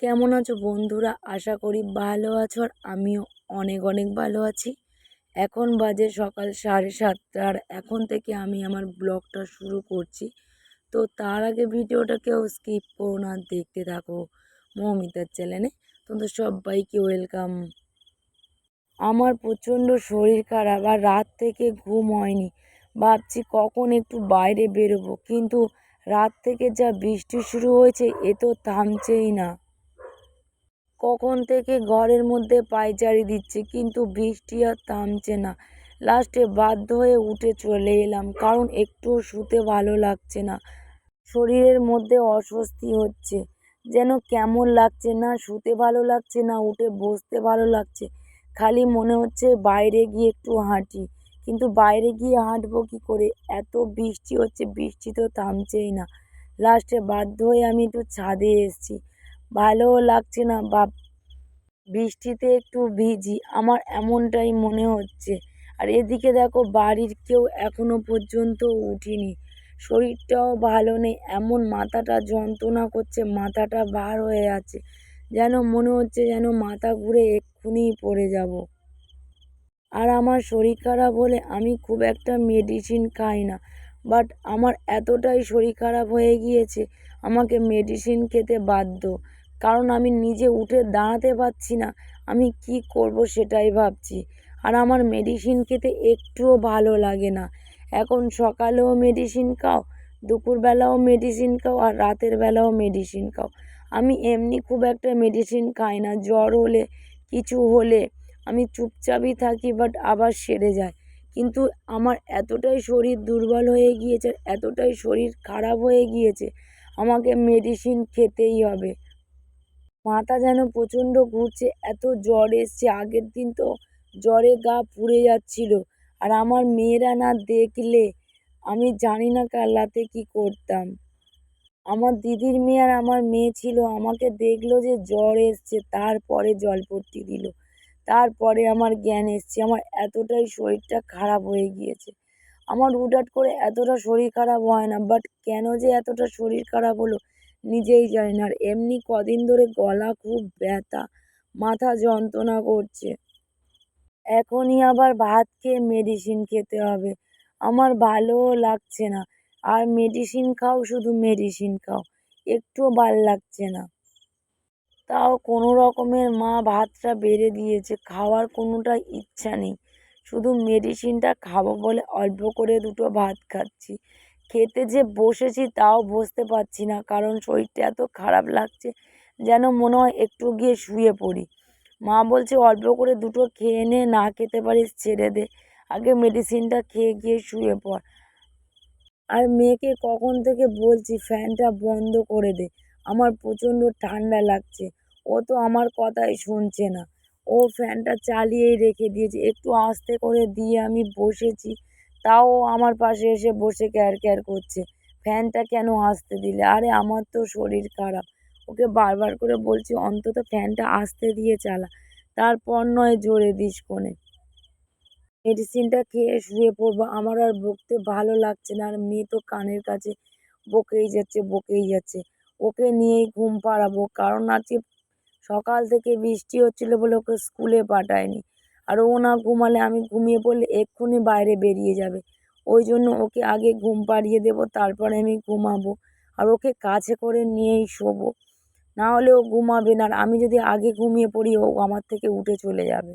কেমন আছো বন্ধুরা? আশা করি ভালো আছো আর আমিও অনেক অনেক ভালো আছি। এখন বাজে সকাল সাড়ে সাতটা আর এখন থেকে আমি আমার ব্লগটা শুরু করছি। তো তার আগে ভিডিওটা কেউ স্কিপ করো না, দেখতে থাকো মৌমিতার চ্যানেলে। তোমাদের সবাইকে ওয়েলকাম। আমার প্রচণ্ড শরীর খারাপ আর রাত থেকে ঘুম হয়নি। ভাবছি কখন একটু বাইরে বেরোবো, কিন্তু রাত থেকে যা বৃষ্টি শুরু হয়েছে, এ তো থামছেই না। কখন থেকে ঘরের মধ্যে পায়চারি দিচ্ছে, কিন্তু বৃষ্টি আর থামছে না। লাস্টে বাধ্য হয়ে উঠে চলে এলাম, কারণ একটুও শুতে ভালো লাগছে না। শরীরের মধ্যে অস্বস্তি হচ্ছে, যেন কেমন লাগছে না, শুতে ভালো লাগছে না, উঠে বসতে ভালো লাগছে। খালি মনে হচ্ছে বাইরে গিয়ে একটু হাঁটি, কিন্তু বাইরে গিয়ে হাঁটবো কী করে? এত বৃষ্টি হচ্ছে, বৃষ্টি তো থামছেই না। লাস্টে বাধ্য হয়ে আমি একটু ছাদে এসেছি। ভালোও লাগছে না বা বৃষ্টিতে একটু ভিজি, আমার এমনটাই মনে হচ্ছে। আর এদিকে দেখো, বাড়ির কেউ এখনও পর্যন্ত উঠিনি। শরীরটাও ভালো নেই, এমন মাথাটা যন্ত্রণা করছে, মাথাটা বার হয়ে আছে। যেন মনে হচ্ছে যেন মাথা ঘুরে এক্ষুনি পড়ে যাব। আর আমার শরীর খারাপ হলে আমি খুব একটা মেডিসিন খাই না। বাট আমার এতটাই শরীর খারাপ হয়ে গিয়েছে, আমাকে মেডিসিন খেতে বাধ্য। কারণ আমি নিজে উঠে দাঁড়াতে পারছি না। আমি কি করব সেটাই ভাবছি। আর আমার মেডিসিন খেতে একটুও ভালো লাগে না। এখন সকালেও মেডিসিন খাও, দুপুরবেলাও মেডিসিন খাও, আর রাতের বেলাও মেডিসিন খাও। আমি এমনি খুব একটা মেডিসিন খাই না, জ্বর হলে, কিছু হলে। আমি চুপচাপই থাকি বাট আবার সেরে যায় কিন্তু আমার এতটাই শরীর দুর্বল হয়ে গিয়েছে, এতটাই শরীর খারাপ হয়ে গিয়েছে, আমাকে মেডিসিন খেতেই হবে। মাথা যেন প্রচণ্ড ঘুরছে, এত জ্বর এসছে। আগের দিন তো জ্বরে গা পুড়ে যাচ্ছিল। আর আমার মেয়েরা না দেখলে আমি জানি না কাল রাতে কী করতাম। আমার দিদির মেয়ে আর আমার মেয়ে ছিল, আমাকে দেখল যে জ্বর এসছে, তারপরে জলপট্টি দিল। তারপরে আমার জ্ঞান এসছে, আমার এতটাই শরীরটা খারাপ হয়ে গিয়েছে। আমার হুটহাট করে এতটা শরীর খারাপ হয় না বাট কেন যে এতটা শরীর খারাপ হলো? নিজেই জানি না। আর এমনি কদিন ধরে গলা খুব ব্যথা, মাথা যন্ত্রণা করছে। এখনই আবার ভাত খেয়ে মেডিসিন খেতে হবে। আমার ভালোও লাগছে না। আর মেডিসিন খাও, শুধু মেডিসিন খাও। একটুও ভালো লাগছে না। তাও কোনো রকমের মা ভাতটা বেড়ে দিয়েছে। খাওয়ার কোনোটা ইচ্ছা নেই। শুধু মেডিসিনটা খাব বলে অল্প করে দুটো ভাত খাচ্ছি। খেতে যে বসেছি তাও বসতে পারছি না। কারণ শরীরটা এত খারাপ লাগছে যেন মনে হয় একটু গিয়ে শুয়ে পড়ি। মা বলছে, অল্প করে দুটো খেয়ে নে, না খেতে পারিস ছেড়ে দে। আগে মেডিসিনটা খেয়ে গিয়ে শুয়ে পড়। আর মেয়েকে কখন থেকে বলছি, ফ্যানটা বন্ধ করে দে। আমার প্রচণ্ড ঠান্ডা লাগছে। ও তো আমার কথাই শুনছে না। ও ফ্যানটা চালিয়েই রেখে দিয়েছে। একটু আস্তে করে দিয়ে আমি বসেছি। তাও আমার পাশে এসে বসে ক্যার ক্যার করছে। ফ্যানটা কেন আসতে দিলে? আরে আমার তো শরীর খারাপ। ওকে বারবার করে বলছি, অন্তত ফ্যানটা আসতে দিয়ে চালা। তারপর নয় জোরে দিস কোণে মেডিসিনটা খেয়ে শুয়ে পড়ব। আমার আর বকতে ভালো লাগছে না। আর মেয়ে তো কানের কাছে বকেই যাচ্ছে বকেই যাচ্ছে। ওকে নিয়েই ঘুম পাড়াবো। কারণ আজকে সকাল থেকে বৃষ্টি হচ্ছিল বলে ওকে স্কুলে পাঠায়নি। আর ও না ঘুমালে আমি ঘুমিয়ে পড়লে এক্ষুনি বাইরে বেরিয়ে যাবে। ওই জন্য ওকে আগে ঘুম পাড়িয়ে দেবো, তারপরে আমি ঘুমাবো আর ওকে কাছে করে নিয়েই শোবো। না হলে ও ঘুমাবে না আর আমি যদি আগে ঘুমিয়ে পড়ি, ও আমার থেকে উঠে চলে যাবে।